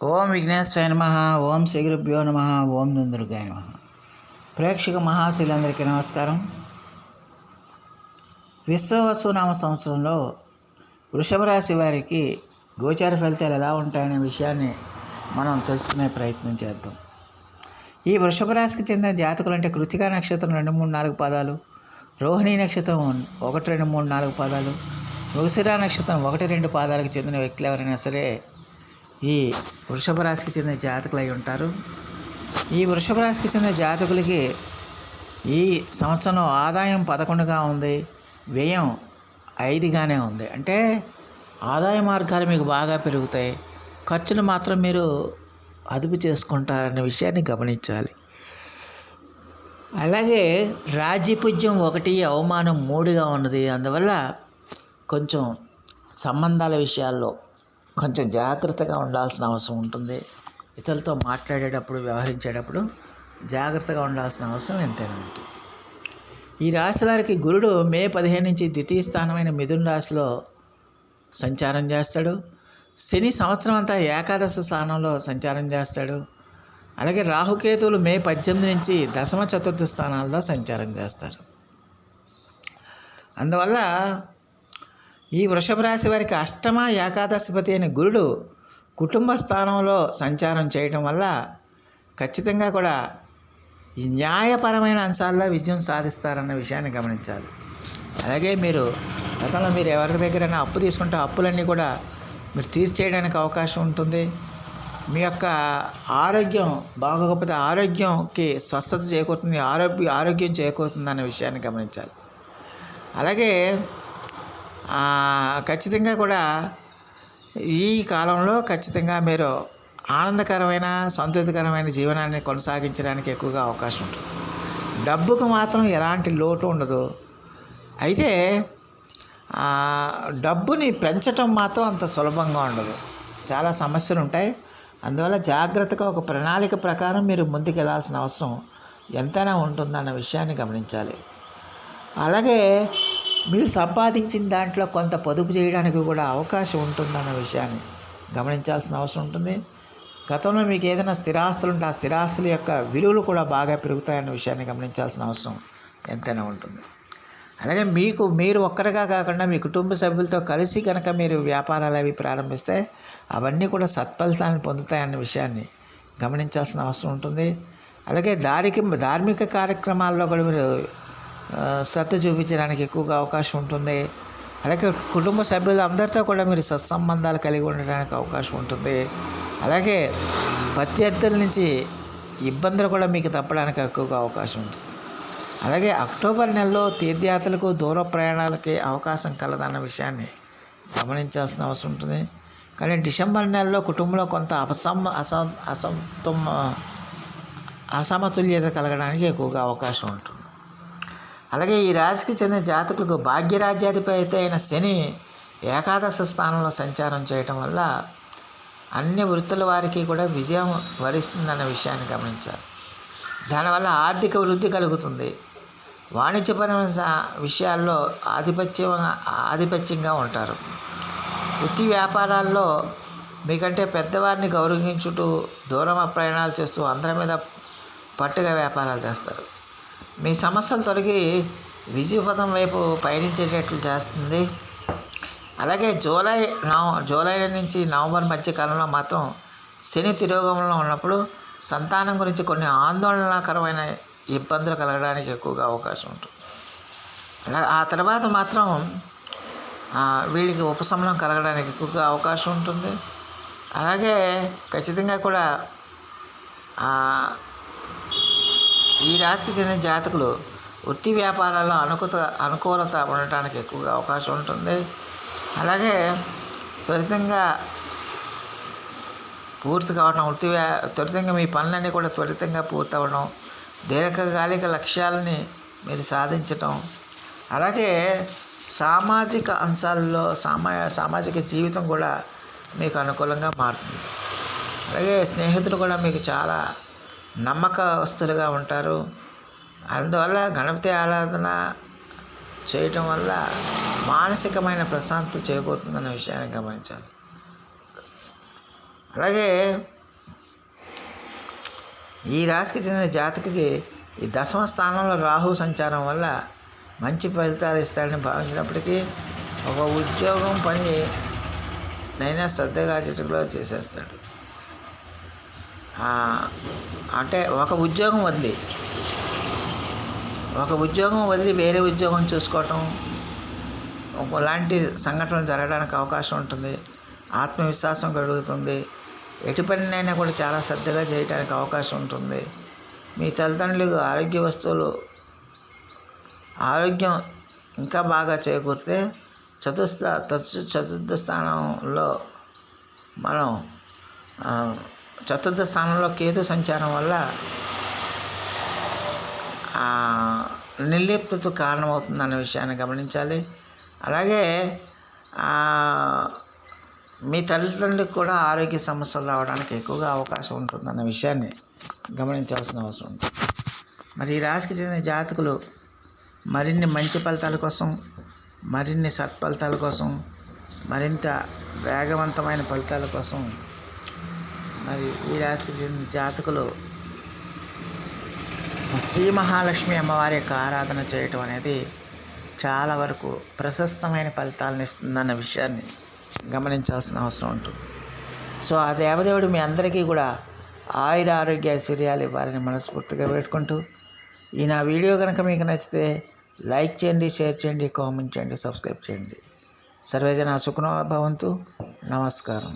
ఓం విఘ్నేశ్వరాయ నమ ఓం శ్రీ గురుభ్యో నమ ఓం దుందుర్గాయ నమ. ప్రేక్షక మహాశీలందరికీ నమస్కారం. విశ్వవసునామ సంవత్సరంలో వృషభ రాశి వారికి గోచార ఫలితాలు ఎలా ఉంటాయనే విషయాన్ని మనం తెలుసుకునే ప్రయత్నం చేద్దాం. ఈ వృషభ రాశికి చెందిన జాతకులు అంటే కృతికా నక్షత్రం రెండు మూడు నాలుగు పాదాలు రోహిణి నక్షత్రం ఒకటి రెండు మూడు నాలుగు పాదాలు మృగశిరా నక్షత్రం ఒకటి రెండు పాదాలకు చెందిన వ్యక్తులు ఎవరైనా సరే ఈ వృషభ రాశికి చెందిన జాతకులు అయి ఉంటారు. ఈ వృషభ రాశికి చెందిన జాతకులకి ఈ సంవత్సరం ఆదాయం పదకొండుగా ఉంది. వ్యయం ఐదుగానే ఉంది. అంటే ఆదాయ మార్గాలు మీకు బాగా పెరుగుతాయి. ఖర్చులు మాత్రం మీరు అదుపు చేసుకుంటారనే విషయాన్ని గమనించాలి. అలాగే రాజ్యపూజ్యం ఒకటి అవమానం మూడుగా ఉన్నది. అందువల్ల కొంచెం సంబంధాల విషయాల్లో కొంచెం జాగ్రత్తగా ఉండాల్సిన అవసరం ఉంటుంది. ఇతరులతో మాట్లాడేటప్పుడు వ్యవహరించేటప్పుడు జాగ్రత్తగా ఉండాల్సిన అవసరం ఎంతైనా ఉంటుంది. ఈ రాశి వారికి గురుడు మే పదిహేను నుంచి ద్వితీయ స్థానమైన మిథున రాశిలో సంచారం చేస్తాడు. శని సంవత్సరం అంతా ఏకాదశ స్థానంలో సంచారం చేస్తాడు. అలాగే రాహుకేతువులు మే పద్దెనిమిది నుంచి దశమ చతుర్థ స్థానాల్లో సంచారం చేస్తారు. అందువల్ల ఈ వృషభ రాశి వారికి అష్టమ ఏకాదశిపతి అయిన గురుడు కుటుంబ స్థానంలో సంచారం చేయడం వల్ల ఖచ్చితంగా కూడా ఈ న్యాయపరమైన అంశాల్లో విజయం సాధిస్తారన్న విషయాన్ని గమనించాలి. అలాగే మీరు గతంలో మీరు ఎవరి దగ్గరైనా అప్పు తీసుకుంటే అప్పులన్నీ కూడా మీరు తీర్చేయడానికి అవకాశం ఉంటుంది. మీ యొక్క ఆరోగ్యం బాగోకపోతే ఆరోగ్యంకి స్వస్థత చేకూరుతుంది ఆరోగ్య ఆరోగ్యం చేకూరుతుంది అన్న విషయాన్ని గమనించాలి. అలాగే ఖచ్చితంగా కూడా ఈ కాలంలో ఖచ్చితంగా మీరు ఆనందకరమైన సంతృప్తికరమైన జీవనాన్ని కొనసాగించడానికి ఎక్కువగా అవకాశం ఉంటుంది. డబ్బుకు మాత్రం ఎలాంటి లోటు ఉండదు. అయితే డబ్బుని పెంచటం మాత్రం అంత సులభంగా ఉండదు. చాలా సమస్యలు ఉంటాయి. అందువల్ల జాగ్రత్తగా ఒక ప్రణాళిక ప్రకారం మీరు ముందుకు వెళ్ళాల్సిన అవసరం ఎంతైనా ఉంటుందన్న విషయాన్ని గమనించాలి. అలాగే మీరు సంపాదించిన దాంట్లో కొంత పొదుపు చేయడానికి కూడా అవకాశం ఉంటుందన్న విషయాన్ని గమనించాల్సిన అవసరం ఉంటుంది. గతంలో మీకు ఏదైనా స్థిరాస్తులు ఉంటే ఆ స్థిరాస్తుల యొక్క విలువలు కూడా బాగా పెరుగుతాయన్న విషయాన్ని గమనించాల్సిన అవసరం ఎంతైనా ఉంటుంది. అలాగే మీకు మీరు ఒక్కరిగా కాకుండా మీ కుటుంబ సభ్యులతో కలిసి కనుక మీరు వ్యాపారాలు అవి ప్రారంభిస్తే అవన్నీ కూడా సత్ఫలితాన్ని పొందుతాయన్న విషయాన్ని గమనించాల్సిన అవసరం ఉంటుంది. అలాగే దారికి ధార్మిక కార్యక్రమాల్లో కూడా మీరు శ్రద్ధ చూపించడానికి ఎక్కువగా అవకాశం ఉంటుంది. అలాగే కుటుంబ సభ్యులు అందరితో కూడా మీరు సత్సంబంధాలు కలిగి ఉండడానికి అవకాశం ఉంటుంది. అలాగే ప్రత్యర్థుల నుంచి ఇబ్బందులు కూడా మీకు తప్పడానికి ఎక్కువగా అవకాశం ఉంటుంది. అలాగే అక్టోబర్ నెలలో తీర్థయాత్రలకు దూర ప్రయాణాలకి అవకాశం కలదన్న విషయాన్ని గమనించాల్సిన అవసరం ఉంటుంది. కానీ డిసెంబర్ నెలలో కుటుంబంలో కొంత అసమ అస అసంతమ అసమతుల్యత కలగడానికి ఎక్కువగా అవకాశం ఉంటుంది. అలాగే ఈ రాశికి చెందిన జాతకులకు భాగ్యరాజ్యాధిపతి అయిన శని ఏకాదశ స్థానంలో సంచారం చేయటం వల్ల అన్ని వృత్తుల వారికి కూడా విజయం వరిస్తుందన్న విషయాన్ని గమనించాలి దానివల్ల ఆర్థిక వృద్ధి కలుగుతుంది. వాణిజ్యపరమైన విషయాల్లో ఆధిపత్యం ఆధిపత్యంగా ఉంటారు. వృత్తి వ్యాపారాల్లో మీకంటే పెద్దవారిని గౌరవించుటూ దూరం ప్రయాణాలు చేస్తూ అందరి మీద పట్టుగా వ్యాపారాలు చేస్తారు. మీ సమస్యలు తొలగి విజయపథం వైపు పయనించేటట్లు చేస్తుంది. అలాగే జూలై నవ జూలై నుంచి నవంబర్ మధ్య కాలంలో మాత్రం శని తిరోగంలో ఉన్నప్పుడు సంతానం గురించి కొన్ని ఆందోళనకరమైన ఇబ్బందులు కలగడానికి ఎక్కువగా అవకాశం ఉంటుంది. అలా ఆ తర్వాత మాత్రం వీళ్ళకి ఉపశమనం కలగడానికి ఎక్కువగా అవకాశం ఉంటుంది. అలాగే ఖచ్చితంగా కూడా ఈ రాశికి చెందిన జాతకులు వృత్తి వ్యాపారాల్లో అనుకూత అనుకూలత ఉండటానికి ఎక్కువగా అవకాశం ఉంటుంది. అలాగే త్వరితంగా పూర్తి కావడం వృత్తి వ్యా త్వరితంగా మీ పనులన్నీ కూడా త్వరితంగా పూర్తవడం దీర్ఘకాలిక లక్ష్యాలని మీరు సాధించటం అలాగే సామాజిక అంశాల్లో సామా సామాజిక జీవితం కూడా మీకు అనుకూలంగా మారుతుంది. అలాగే స్నేహితులు కూడా మీకు చాలా నమ్మకస్తులుగా ఉంటారు. అందువల్ల గణపతి ఆరాధన చేయటం వల్ల మానసికమైన ప్రశాంతత చేకూరుతుందన్న విషయాన్ని గమనించాలి. అలాగే ఈ రాశికి చెందిన జాతకకి ఈ దశమ స్థానంలో రాహు సంచారం వల్ల మంచి ఫలితాలు ఇస్తాడని భావించినప్పటికీ ఒక ఉద్యోగం పని నైనా శ్రద్ధగా చిటుకులో చేసేస్తాడు. అంటే ఒక ఉద్యోగం వదిలి ఒక ఉద్యోగం వదిలి వేరే ఉద్యోగం చూసుకోవటం ఒకలాంటి సంఘటనలు జరగడానికి అవకాశం ఉంటుంది ఆత్మవిశ్వాసం కలుగుతుంది ఎటు పనినైనా కూడా చాలా శ్రద్ధగా చేయడానికి అవకాశం ఉంటుంది. మీ తల్లిదండ్రులకు ఆరోగ్య వస్తువులు ఆరోగ్యం ఇంకా బాగా చేకూరితే చతుర్థ తత్- చతుర్థ స్థానంలో మనం చతుర్థ స్థానంలో కేతు సంచారం వల్ల ఆ, కారణమవుతుంది అనే విషయాన్ని గమనించాలి. అలాగే మీ తల్లిదండ్రులకు కూడా ఆరోగ్య సమస్యలు రావడానికి ఎక్కువగా అవకాశం ఉంటుందన్న విషయాన్ని గమనించాల్సిన అవసరం ఉంది. మరి ఈ రాశికి చెందిన జాతకులు మరిన్ని మంచి ఫలితాల కోసం మరిన్ని సత్ఫలితాల కోసం మరింత వేగవంతమైన ఫలితాల కోసం మరి ఈ రాశికి చెందిన జాతకులు శ్రీ మహాలక్ష్మి అమ్మవారి యొక్క ఆరాధన చేయటం అనేది చాలా వరకు ప్రశస్తమైన ఫలితాలను ఇస్తుందన్న విషయాన్ని గమనించాల్సిన అవసరం ఉంటుంది. సో ఆ దేవదేవుడు మీ అందరికీ కూడా ఆయుర ఆరోగ్య ఐశ్వర్యాలు ఇవ్వాలని మనస్ఫూర్తిగా పెట్టుకుంటూ ఈ నా వీడియో కనుక మీకు నచ్చితే లైక్ చేయండి షేర్ చేయండి కామెంట్ చేయండి సబ్స్క్రైబ్ చేయండి. సర్వేజన సుఖనో భవంతు. నమస్కారం.